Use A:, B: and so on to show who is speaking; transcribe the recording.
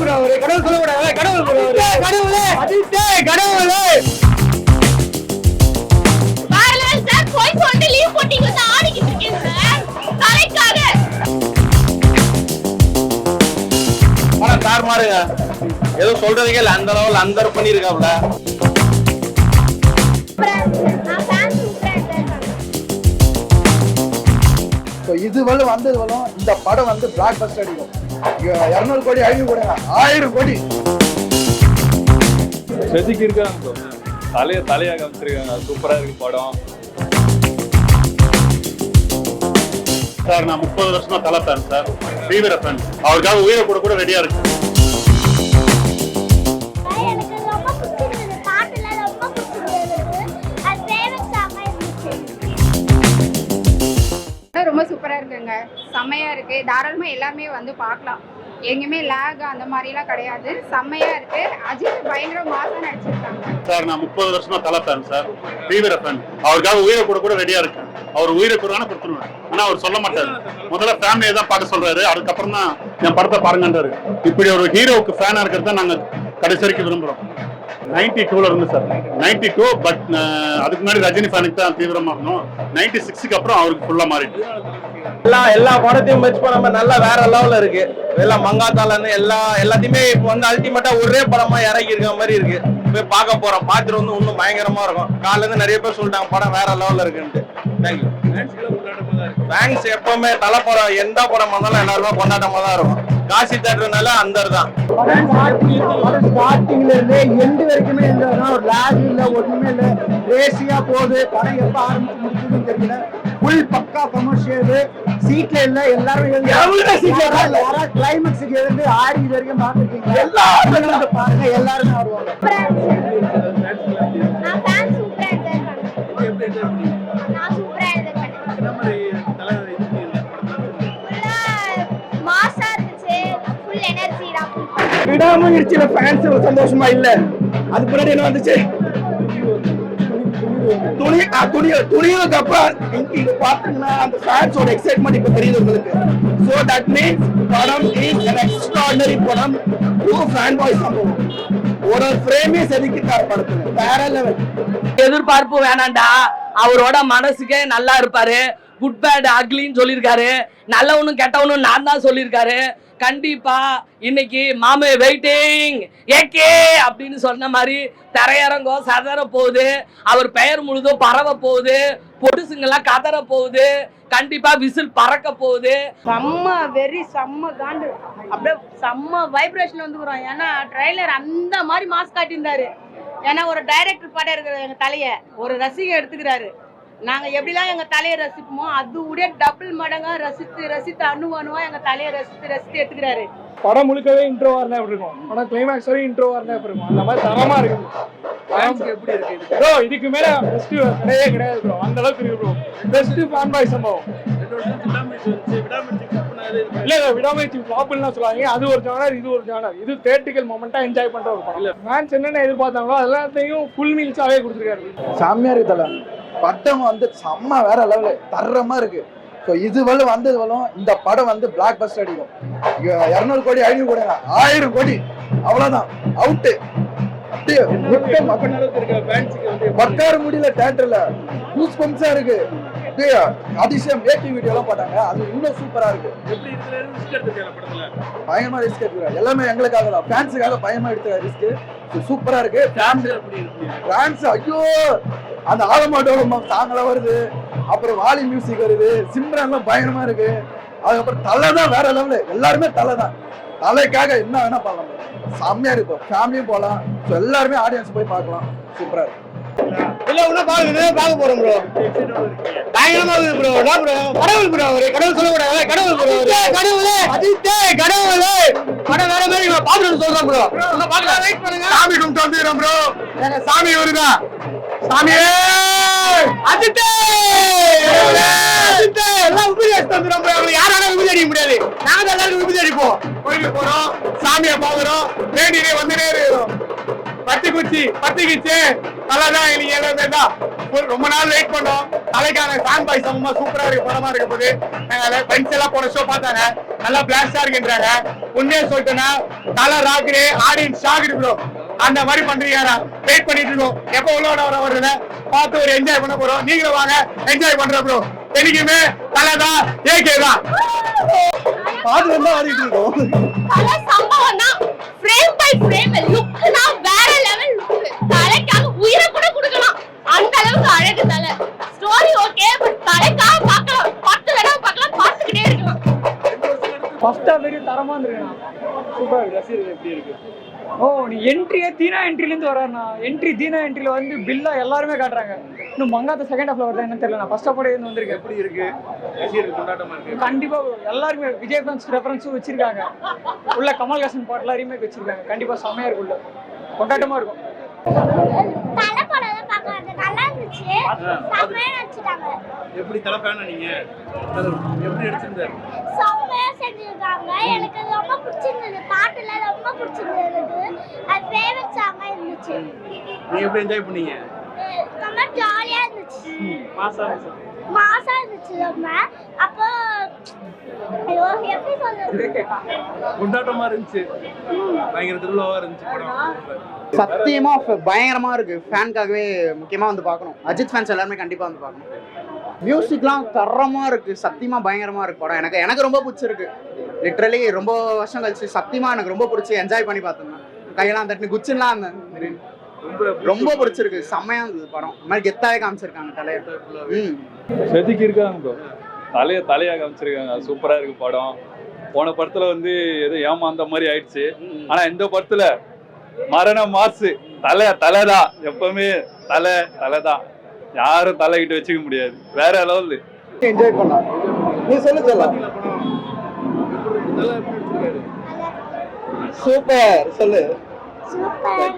A: Bro அவரு. கடவுள் சொல்லக்கூடாது கடவுள் ப்ரோ அவரு. கடவுளே. அஜித்தே கடவுளே.
B: பாரலால் சார் போய் சொல்லிட்டு லீவ் போட்டீங்க. வந்து ஆடிக்கிட்டு இருக்கேன் சார். தலைக்காக.
C: ஆனா தார் மாறுங்க ஏதோ சொல்றதுக்கே இல்ல அந்த லெவல் அந்த பண்ணிருக்காப்ல.
D: ஸோ இது வலு வந்தது வலும் இந்த படம் வந்து பிளாக் பஸ்ட் அடிக்கும் இரநூறு கோடி ஐநூறு கோடி ஆயிரம் கோடி.
E: செதுக்கி இருக்காங்க. தலைய தலையா காமிச்சிருக்காங்க. சூப்பரா இருக்கு படம்.
C: சார் நான் முப்பது வருஷமா தலை ஃபேன் சார். தீவிர ஃபேன் அவருக்காக உயிரை கூட கூட ரெடியா இருக்கு
F: சூப்பராக இருக்குங்க. செம்மையாக இருக்கு. தாராளமாக எல்லாமே வந்து பார்க்கலாம் எங்கேயுமே லேக் அந்த மாதிரிலாம் கிடையாது. செம்மையாக இருக்கு. அஜித் பயங்கர மாசம் நடிச்சிருக்காங்க.
C: சார் நான் முப்பது வருஷமா தலை ஃபேன் சார். தீவிர ஃபேன் அவருக்காக உயிரை கூட கூட ரெடியா இருக்கேன். அவர் உயிரை கூட கொடுத்துருவேன். ஆனா அவர் சொல்ல மாட்டாரு. முதல்ல ஃபேமிலியை தான் பார்க்க சொல்றாரு. அதுக்கப்புறம் தான் என் படத்தை பாருங்கன்றாரு. இப்படி ஒரு ஹீரோவுக்கு ஃபேனா இருக்கிறத நாங்க கடைசி வரைக்கும் விரும்புறோம். நைன்டி டூல இருந்து சார் நைன்டி டூ பட் அதுக்கு முன்னாடி ரஜினி ஃபேனுக்கு தான் தீவிரமா இருந்தோம். நைன்டி சிக்ஸ்க்கு அப்புறம் அவருக்கு ஃபுல்லா மாறிட்டு
G: எல்லா எல்லா படத்தையும் மெச் பண்ணாம நல்லா வேற லெவல்ல இருக்கு. எல்லாம் மங்காத்தாலன்னு எல்லா எல்லாத்தையுமே இப்போ வந்து அல்டிமேட்டா ஒரே படமா இறக்கி இருக்க மாதிரி இருக்கு. போய் பார்க்க போறோம். பார்த்துட்டு வந்து இன்னும் பயங்கரமா இருக்கும். காலைல இருந்து நிறைய பேர் சொல்லிட்டாங்க படம் வேற லெவல்ல இருக்குன்ட்டு. தேங்க்யூ தேங்க்ஸ் எப்பவுமே தலை படம் எந்த படம் வந்தாலும் எல்லாருமே கொண்டாட்டமா தான் இருக்கும். காசி தேட்டர்னால அந்த தான்
D: ஸ்டார்டிங்ல இருந்தே எண்டு வரைக்குமே இந்த ஒரு லேக் இல்ல ஒண்ணுமே இல்ல. ரேசியா போகுது படம் எப்ப ஆரம்பிச்சு முடிச்சதுன்னு தெரியல. ஃபுல் பக்கா கமர்ஷியல் சீட்ல இல்ல எல்லாரும் யாராவது கிளைமேக்ஸுக்கு இருந்து ஆடி இது வரைக்கும் பார்த்துருக்கீங்க எல்லாரும் பாருங்க எல்லாருமே ஆடுவாங்க. விடாமுயற்சியில ஃபேன்ஸ் சந்தோஷமா இல்ல. அது பின்னாடி என்ன வந்துச்சு? துணி துணி துணிவுக்கு அப்புறம் இங்க பாத்தீங்கன்னா அந்த ஃபேன்ஸோட எக்ஸைட்மெண்ட் இப்ப தெரியுது உங்களுக்கு. சோ தட் மீன்ஸ் படம் இஸ் அன் எக்ஸ்ட்ராடனரி படம். டூ ஃபேன் பாய் சம்பவம் ஒரு ஃப்ரேமே செதுக்கிட்டார் படத்துல. வேற லெவல்
H: எதிர்பார்ப்பு வேணாண்டா. அவரோட மனசுக்கே நல்லா இருப்பாரு. குட் பேட் அக்லின்னு சொல்லியிருக்காரு. நல்லவனும் கெட்டவனும் நான் தான் சொல்லியிருக்காரு. கண்டிப்பா இன்னைக்கு மாமே வெயிட்டிங் ஏகே அப்படின்னு சொன்ன மாதிரி தரையரங்கோ சதற போகுது. அவர் பெயர் முழுதும் பரவ போகுது. பொடுசுங்கெல்லாம் கதற போகுது. கண்டிப்பா விசில் பறக்க போகுது.
I: செம்ம வெரி செம்ம காண்டு. அப்படியே செம்ம வைப்ரேஷன் வந்துக்கிறோம். ஏன்னா ட்ரைலர் அந்த மாதிரி மாஸ்க் காட்டியிருந்தாரு. ஏன்னா ஒரு டைரக்டர் படம் இருக்கிற எங்க தலைய ஒரு ரசிகை எடுத்துக்கிறாரு. நாங்க எப்படிலாம் எங்க தலையை ரசிப்போமோ அது உடைய டபுள் மடங்கா ரசித்து ரசித்து அணு அணுவா எங்க தலையை ரசித்து ரசித்து எடுத்துக்கிறாரு.
A: படம் முழுக்கவே இன்ட்ரோவா இருந்தா எப்படி இருக்கும். படம் கிளைமேக்ஸ் வரையும் இன்ட்ரோவா இருந்தா எப்படி இருக்கும். அந்த மாதிரி தரமா இருக்கு எப்படி இருக்கு ப்ரோ இதுக்கு மேல பெஸ்ட் கிடையவே கிடையாது ப்ரோ அந்த அளவுக்கு இருக்கு ப்ரோ பெஸ்ட் ஃபேன் பாய் சம்பவம் இல்ல இல்ல விடாமுயற்சி ஃபிளாப்லாம் சொல்லாதீங்க அது ஒரு ஜானர் இது ஒரு ஜானர் இது தேட்டிக்கல் மொமெண்டா என்ஜாய் பண்ற ஒரு படம். ஃபேன்ஸ் என்னென்ன எதிர்பார்த்தாங்களோ எல்லாத்தையும் ஃபுல் மீல்ஸாவே கொடுத்துருக்காரு.
D: செம்மையா இருக்கு தல படம் வந்து செம்ம வேற லெவலு தரமா இருக்கு. ஸோ இது வலு வந்தது வலும் இந்த படம் வந்து பிளாக் பஸ்ட் அடிக்கும் இரநூறு கோடி ஐநூறு கோடி ஆயிரம் கோடி. அவ்வளவுதான். அவுட்டு உட்கார முடியல தேட்டர்ல கூஸ் பம்ப்ஸா இருக்கு. அப்படியே அதிசயம் மேக்கிங் வீடியோ எல்லாம் போட்டாங்க. அது இன்னும் சூப்பரா இருக்கு. பயங்கரமா ரிஸ்க் எடுத்துக்கிறாரு எல்லாமே எங்களுக்காக தான். ஃபேன்ஸுக்காக பயமா எடுத்துக்கிற ரிஸ்க் சூப்பரா இருக்கு. ஃபேன்ஸ் ஐயோ! அந்த ஆலமாட்டோட சாங்கெல்லாம் வருது. அப்புறம் வாலி மியூசிக் வருது. சிம்ரன்லாம் பயங்கரமா இருக்கு. அதுக்கப்புறம் தலை தான் வேற லெவலு எல்லாருமே தலை தான். தலைக்காக என்ன வேணா பண்ணலாம் செம்மையா இருக்கும். ஃபேமிலியும் போகலாம். ஸோ எல்லாருமே ஆடியன்ஸ் போய் பார்க்கலாம். சூப்பரா இருக்கு.
A: இல்ல உன்ன பாக்குறது பார்க்க போறோம் ப்ரோ பயங்கரமா இருக்கு ப்ரோ என்ன ப்ரோ கடவுள் ப்ரோ அவரு. கடவுள் சொல்லக்கூடாது? கடவுள் ப்ரோ கடவுளே. அஜித்தே கடவுளே. படம் வேற மாதிரி பாத்துட்டு சொல்றேன் ப்ரோ பாக்கலாம் வெயிட் பண்ணுங்க.
C: சாமி கும்பிட்டு வந்துடுறோம் ப்ரோ சாமி வருதா?
A: சாமியே அஜித்தே! அஜித்தே எல்லாம் உபதி அடிச்சு ப்ரோ அவங்க யாராலும் உபதி அடிக்க முடியாது. நாங்க எல்லாரும் உபதி அடிப்போம்
C: கோயிலுக்கு போறோம். சாமியை பாக்குறோம் வேண்டினே வந்துட்டே இருக்கிறோம்.
A: பத்து குச்சி பத்துக்குச்சு தலைதான் இன்னைக்கு எல்லாமே தான் ரொம்ப நாள் வெயிட் பண்ணோம். தலைக்கான ஃபேன் பாய் சமமா சூப்பரா இருக்கு படமா இருக்க போது. ஃப்ரெண்ட்ஸ் எல்லாம் போன ஷோ பார்த்தாங்க. நல்லா பிளாஸ்டா இருக்குன்றாங்க. உண்மையா சொல்லிட்டேன்னா தலை ராக்குரு ஆடியன்ஸ் ஷாக் ப்ரோ அந்த மாதிரி பண்றீங்க வெயிட் பண்ணிட்டு இருக்கோம். எப்போ உள்ளோட வர வருதுன்னு பார்த்து ஒரு என்ஜாய் பண்ண போறோம். நீங்களும் வாங்க என்ஜாய் பண்ற ப்ரோ என்னைக்குமே தலை தான் ஏகே தான்.
D: பாட்டு தான் ஆடிட்டு இருக்கோம்.
B: தான் ஃப்ரேம் பை ஃப்ரேம் லுக்னா வேற
J: ஆஃப் வெரி தரமா இருந்திருக்குண்ணா சூப்பரா இருக்கு. ரசிகர்கள் எப்படி இருக்கு? ஓ நீ என்ட்ரியே தீனா என்ட்ரில இருந்து வராருண்ணா என்ட்ரி தீனா என்ட்ரில வந்து பில்லா எல்லாருமே காட்டுறாங்க. இன்னும் மங்காத்த செகண்ட் ஹாஃப்ல வருதா என்னன்னு தெரியல நான். ஃபர்ஸ்ட் ஹாஃப் இருந்து வந்திருக்கேன்.
E: எப்படி இருக்கு? ரசிகர்கள் கொண்டாட்டமா இருக்கு.
J: கண்டிப்பா எல்லாருமே விஜய் ஃபேன்ஸ் ரெஃபரன்ஸும் வச்சிருக்காங்க. உள்ள கமல்ஹாசன் பாட்டுலாம் ரீமேக் வச்சிருக்காங்க. கண்டிப்பா செமையா இருக்கும் உள்ள. கொண்டாட்டமா இருக்கும்.
E: எப்படி தலை நீங்க? எப்படி நடிச்சிருந்தாரு
B: செம்மையா செஞ்சிருக்காங்க எனக்கு அது ரொம்ப பிடிச்சிருந்தது. பாட்டுல ரொம்ப பிடிச்சிருந்தது எனக்கு. அது ஃபேவரட் சாங்கா இருந்துச்சு.
E: நீங்க எப்படி என்ஜாய் பண்ணீங்க?
B: ரொம்ப ஜாலியா இருந்துச்சு.
E: மாசா
B: மாசா இருந்துச்சு ரொம்ப. அப்போ ஐயோ எப்படி சொல்றது?
E: கொண்டாட்டமா இருந்துச்சு. பயங்கர திருவிழாவா இருந்துச்சு படம்.
K: சத்தியமா ஃப- பயங்கரமா இருக்கு. ஃபேனுக்காகவே முக்கியமா வந்து பார்க்கணும். அஜித் ஃபேன்ஸ் எல்லாருமே கண்டிப்பா வந்து பார்க்கணும். மியூசிக்லாம் தரமா இருக்கு. சத்தியமா பயங்கரமா இருக்கு படம். எனக்கு எனக்கு ரொம்ப பிடிச்சிருக்கு. லிட்ரலி ரொம்ப வருஷம் கழிச்சு சத்தியமா எனக்கு ரொம்ப பிடிச்சி என்ஜாய் பண்ணி பார்த்தேன். கையெல்லாம் தட்டு குச்சின்லாம் இருந்தேன்
E: ரொம்ப
K: ரொம்ப பிடிச்சிருக்கு. செம்மையா இருந்தது படம். இந்த மாதிரி கெத்தாவே காமிச்சிருக்காங்க தலையை. ம்.
E: செதுக்கி இருக்காங்க தலைய தலையா காமிச்சிருக்காங்க. சூப்பரா இருக்கு படம். போன படத்துல வந்து ஏதோ ஏமாந்த மாதிரி ஆயிடுச்சு. ஆனா இந்த படத்துல மரண மாசு. தலை தலைதான் எப்பவுமே தலை தலைதான் யாரும் தலைகிட்ட வச்சுக்க முடியாது. வேற லெவல்
D: என்ஜாய் பண்ணலாம். நீ சொல்லு சொல்லலாம் சூப்பர் சொல்லு.
B: சூப்பர்